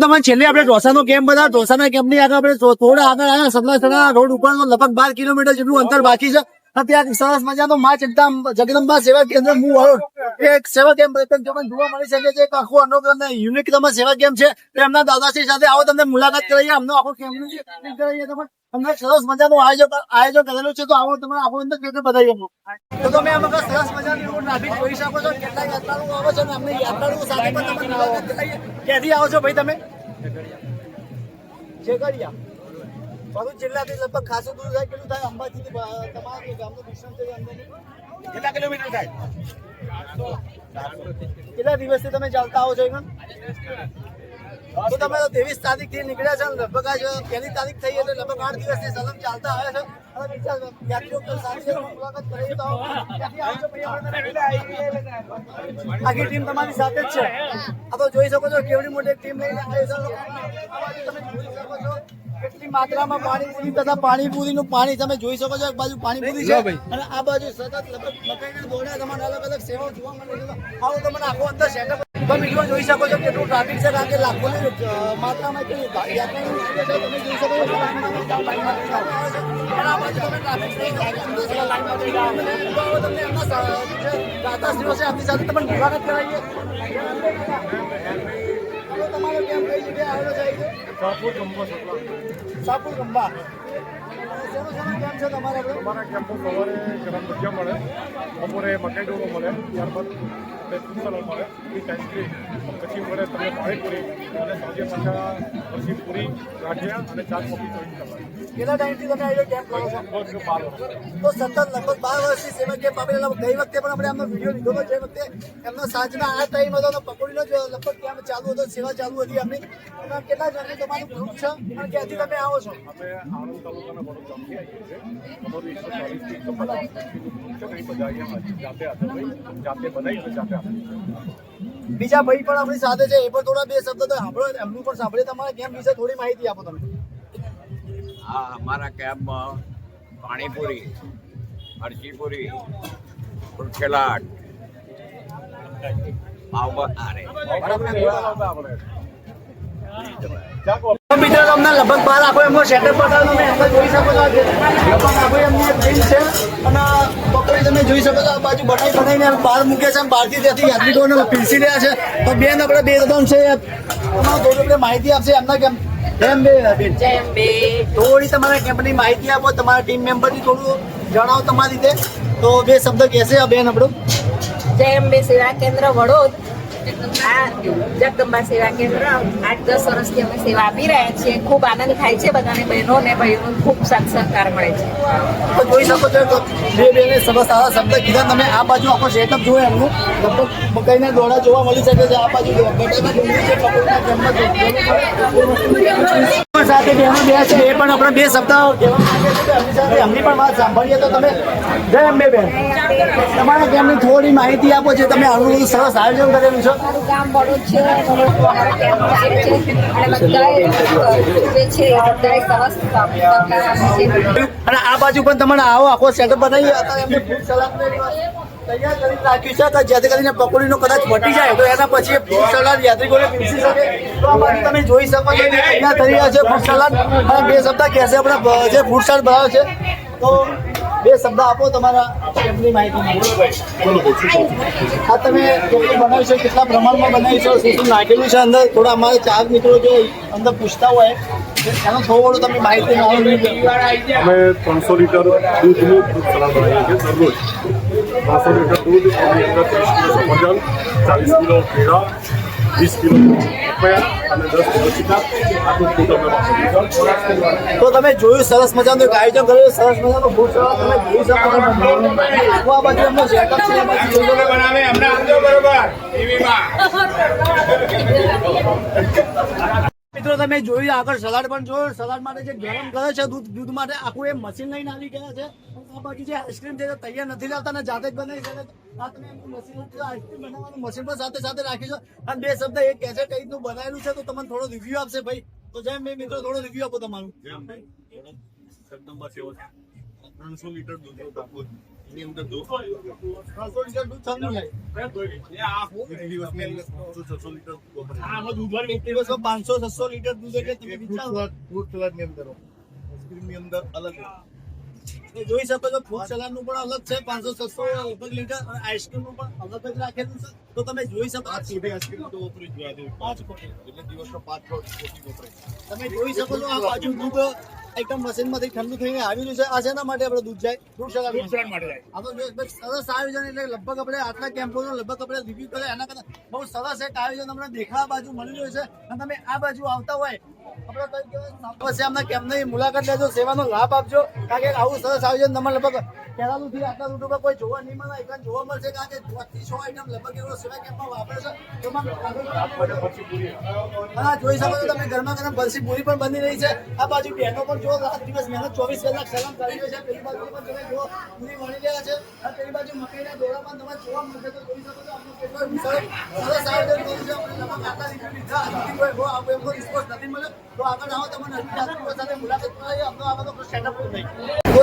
તમે છેલ્લે આપણે ઢોસાનો કેમ્પ બધા ઢોસાના કેમ્પની આગળ આપણે થોડા આગળ આવ્યા? સતલાસણા રોડ ઉપર લગભગ બાર કિલોમીટર જેટલું અંતર બાકી છે. ત્યાં સરસ મજાનો મા જગદંબા સેવા કેન્દ્ર વાળો. એક સેવા કેમ્પ તમને જોવા મળી શકે છે એક આખો અનોખો અને યુનિક તમે સેવા કેમ્પ છે. એમના દાદાશ્રી સાથે આવો, તમને મુલાકાત કરાવીએ. અમને આખો કેમ્પ કરાવીએ તમે અમને સરસ મજાનું આયોજન આયોજન કરેલું છે, તો આવો તમે આખો અંદર કેન્દ્ર આપો. તો તમે વખત સરસ મજાની રોડ ટ્રાફિક જોઈ શકો છો, કેટલા યાત્રાળુઓ આવે છે અને અમને યાત્રાળુઓ સાથે પણ તમે ક્યાંથી આવો છો ભાઈ તમે? ઝઘડિયા. ભરૂચ જિલ્લાથી લગભગ ખાસું દૂર થાય, કેટલું થાય? અંબાજીથી તમારા ગામનું distance છે એ કેટલા કિલોમીટર થાય? કેટલા દિવસથી તમે ચાલતા આવો છો એમાં? તો તમે ત્રેવીસ તારીખથી નીકળ્યા છો લગભગ આજ પહેલી તારીખ થઈ એટલે લગભગ આઠ દિવસથી સલમ ચાલતા આવે છે. અને યાત્રીઓ સાથે મુલાકાત કરીએ તો આવો. ક્યાંથી આવો છો આખી ટીમ તમારી સાથે જ છે. આ તો જોઈ શકો છો કેવડી મોટી ટીમ લઈને આવે છે. તમે જોઈ શકો છો કેટલી માત્રામાં પાણીપુરી તથા પાણીપુરીનું પાણી તમે જોઈ શકો છો. એક બાજુ પાણીપુરી છે અને આ બાજુ સતત લગભગ મકાઈના દોરડા તમારે અલગ અલગ સેવાઓ જોવા મળે છે. આવો તમને આખો અંદર સેટઅપ તમે મિત્રો જોઈ શકો છો કેટલું ટ્રાફિક છે કારણ કે લાખોની માત્રામાં કેટલી યાત્રાની તમે જોઈ શકો છો લાઈનમાં તમને એમના દાતાશ્રીઓ છે એમની સાથે તમને મુલાકાત કરાવીએ. તમારો કેમ કઈ જગ્યાએ આવેલો છે? સાપુર ગંબા સાપુર ગંબા અમારા કેમ્પો સવારે ગરમ ભજીયા મળે બપોરે મકાઈ ડોરો મળે ત્યારબાદ ફૂડ સલાડ મળે એ આઈસ્ક્રીમ પછી મળે તમને પાણીપુરી અને સાંજે પાછા પછી પૂરી ગાંઠિયા અને ચાર કોફી ચોઈસ કરવાની. કેટલા ટાઈમથી તમે આવેલો કેમ્પ કરો છો? લગભગ બાર વર્ષ તો સતત લગભગ બાર વર્ષથી સેવા કેમ્પ આપેલા ગઈ વખતે પણ આપણે એમનો વીડિયો લીધો હતો. જે વખતે એમનો સાંજના આ ટાઈમ હતો પકોડીનો જ લગભગ કેમ્પ ચાલુ હતો સેવા ચાલુ હતી એમની કેટલા જણનું તમારું ગ્રુપ છે? અને ક્યાંથી તમે આવો છો? અમે આણંદ તાલુકાના વડોદ બીજા ભાઈ પણ આપણી સાથે છે એ પણ થોડા બે શબ્દ તો સાંભળો એમનું પણ સાંભળે તમારા કેમ્પ વિશે થોડી માહિતી આપો તમે? હા અમારા કેમ્પમાં પાણીપુરી મરચીપુરી ફ્રૂટ પાવ અરે મિત્રો તમને લગભગ બાર આખો એમનો સેટઅપ બતાવ્યો તમે એમ જોઈ શકો છો. લગભગ આખો એમની ટીમ છે અને પકોડી તમે જોઈ શકો છો આ બાજુ બનાવી બનાવીને બહાર મૂકે છે બહારથી ત્યાંથી યાત્રિકોને પીસી રહ્યા છે તો બેન આપણે બે ત્રણ છે થોડી આપણે માહિતી આપશે એમના કેમ એમ બે થોડી તમારા કેમ્પની માહિતી આપો તમારા ટીમ મેમ્બરની થોડું જણાવો તમારી રીતે તો બે શબ્દ કહેશે આ બેન આપણું જય બે સેવા કેન્દ્ર વડોદ આ જગદંબા સેવા કેન્દ્ર આઠ દસ વર્ષથી અમે સેવા આપી રહ્યા છીએ. ખૂબ આનંદ થાય છે બધાને, બહેનો ને ભાઈઓનો ખૂબ સાથ સહકાર મળે છે. જોઈ શકો છો બે તમે આ બાજુ આખો સેટઅપ જોયો એમનું. લગભગ મકાઈના દોડા જોવા મળી શકે છે. આ બાજુ પણ સાથે બહેનો બે છે. એ પણ આપણે બે શબ્દ એમની પણ વાત સાંભળીએ તો તમે જય અંબે બેન. તમારે તેમની થોડી માહિતી આપો છે તમે આવું બધું સરસ આયોજન કરેલું છે? અને આ બાજુ પણ તમારે આવો આખો સેટઅપ બનાવી એમને ફૂડ સલાડ તૈયાર કરી રાખ્યું જેથી કરીને પકોડીનો કદાચ વટી જાય, તો એના પછી ફૂડ સલાડ યાત્રિકોને પીરસી શકે. તમે જોઈ શકો છો તૈયાર સલાડ અને બે શબ્દ કહેશે આપણે જે ફૂડ સલાડ છે. તો બે શબ્દ આપો તમારા કેમ્પની માહિતી આ તમે કેટલું બનાવ્યું કેટલા પ્રમાણમાં બનાવ્યું છે, શું નાખેલું છે અંદર? થોડા અમારે ચાર મિત્રો જો અંદર પૂછતા હોય એનો થોડો તમે માહિતી અમે ત્રણસો લીટર ફ્રૂટ ત્રણસો લીટર દૂધ એની અંદર ત્રીસ કિલો સફરજન ચાલીસ કિલો કેળા વીસ કિલો અને દસ કિલો ચીકા આટલું ફૂડ અમે વાપરીએ તો તમે જોયું સરસ મજાનું એક આયોજન કર્યું સરસ મજાનું ફૂડ તમે જોઈ શકો આ બાજુ એમનો સેટઅપ છે એ બાજુ જોઈ શકો છો. મિત્રો, તમે જોયું આગળ સલાડ પણ જોયું. સલાડ માટે જે ગરમ કરે છે દૂધ દૂધ માટે આખું એ મશીન લઈને આવી ગયા છે. બાજુ જે આઈસ્ક્રીમ છે તૈયાર નથી લાવતા અને જાતે જ બનાવી તમે મશીન આઈસ્ક્રીમ બનાવવાનું મશીન પણ સાથે સાથે રાખી છે અને બે શબ્દ એક કહે છે કઈ રીતનું બનાવેલું છે, તો તમને થોડો રિવ્યુ આપશે ભાઈ. તો જેમ મેં મિત્રો થોડો રિવ્યુ આપો તમારું. ત્રણસો લીટર દૂધ એની અંદર દૂધ. પાંચસો છસો લીટર દૂધ એટલે તમે અંદર અલગ જોઈ શકો છો ફૂડ સલાડનું પણ અલગ છે પાંચસો છસો લગભગ લીટર અને આઈસ્ક્રીમનું પણ અલગ જ રાખેલું છે. તો તમે જોઈ શકો પાંચ વપરાય પાંચ તમે જોઈ શકો છો આ બાજુ દૂધ એકદમ મશીનમાંથી ઠંડુ થઈને આવી રહ્યું છે. આ શેના માટે આપણે દૂધ જાય? ફ્રૂટ સલાડ માટે. જાય. સરસ આયોજન એટલે લગભગ આપણે આટલા કેમ્પોનો લગભગ આપણે રિવ્યુ કરે એના કરતા બહુ સરસ એક આયોજન તમને દેખાવા બાજુ મળી રહ્યું છે. અને તમે આ બાજુ આવતા હોય આપણે મુલાકાત લેજો સેવાનો લાભ આપજો. કારણ કે આવું સરસ આયોજન તમારે લગભગ કેરાલુથી આટલા રૂટ ઉપર કોઈ જોવા નહીં મળે એકવાર જોવા મળશે. કારણ કે સો આઈટમ લગભગ એવો સેવા કેમ્પમાં વાપરે છે. જોઈ શકો છો તમે ગરમા ગરમ બરસી પૂરી પણ બની રહી છે. આ બાજુ બહેનો પણ જો રાત દિવસ છે તમે તો જોઈ શકો છો આપણું કેટલો વિશાળ કોઈ રિસ્પોન્સ નથી મળ્યો. તો આગળ આવો તમે નવી જાતરીઓ સાથે મુલાકાત કરાવી આપણો આ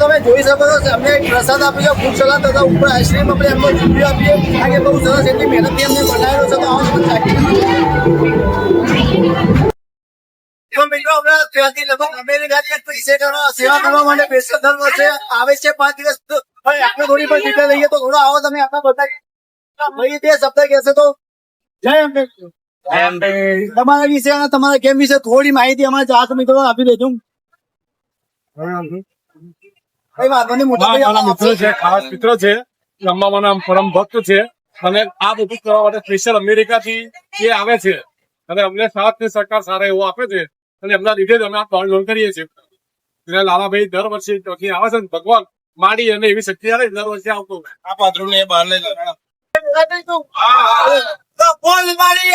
તમે જોઈ શકો છો, અમને એક પ્રસાદ આપ્યો છે, ફૂડ સલાદ તથા ઉપર આઈસ્ક્રીમ આપણે એમનો રિવ્યુ આપીએ. કારણ કે બહુ સરસ એટલી મહેનતથી અમને બનાવેલો છે, તો આવો તમે ચાખી તો મિત્રો હમણાં ત્યાંથી લગભગ અમેરિકાથી પૈસે સેવા કરવા માટે બેસર દર વર્ષે આવે છે પાંચ દિવસ આપણે થોડી પણ ડિટેલ લઈએ તો થોડો આવો તમે આપણા બતાવી ભાઈ તે શબ્દ કહેશે તો. જય અંબે. તમારા વિશે તમારા કેમ વિશે થોડી માહિતી અમારા ચાર મિત્રો આપી દેજો. કઈ વાંધો નહીં મોટા મિત્ર છે ખાસ મિત્ર છે. અંબામાના પરમ ભક્ત છે. અને આ બધું કરવા માટે સ્પેશિયલ અમેરિકાથી એ આવે છે. અને અમને સાથ ને સરકાર સારા એવો આપે છે. અને એમના લીધે જ અમે આ લોન કરીએ છીએ. એટલે લાલાભાઈ દર વર્ષે ચોથી આવે છે ને ભગવાન માડી અને એવી શક્તિ આવે દર વર્ષે આવતો આ પાત્રો ને બહાર લઈ બોલ મારી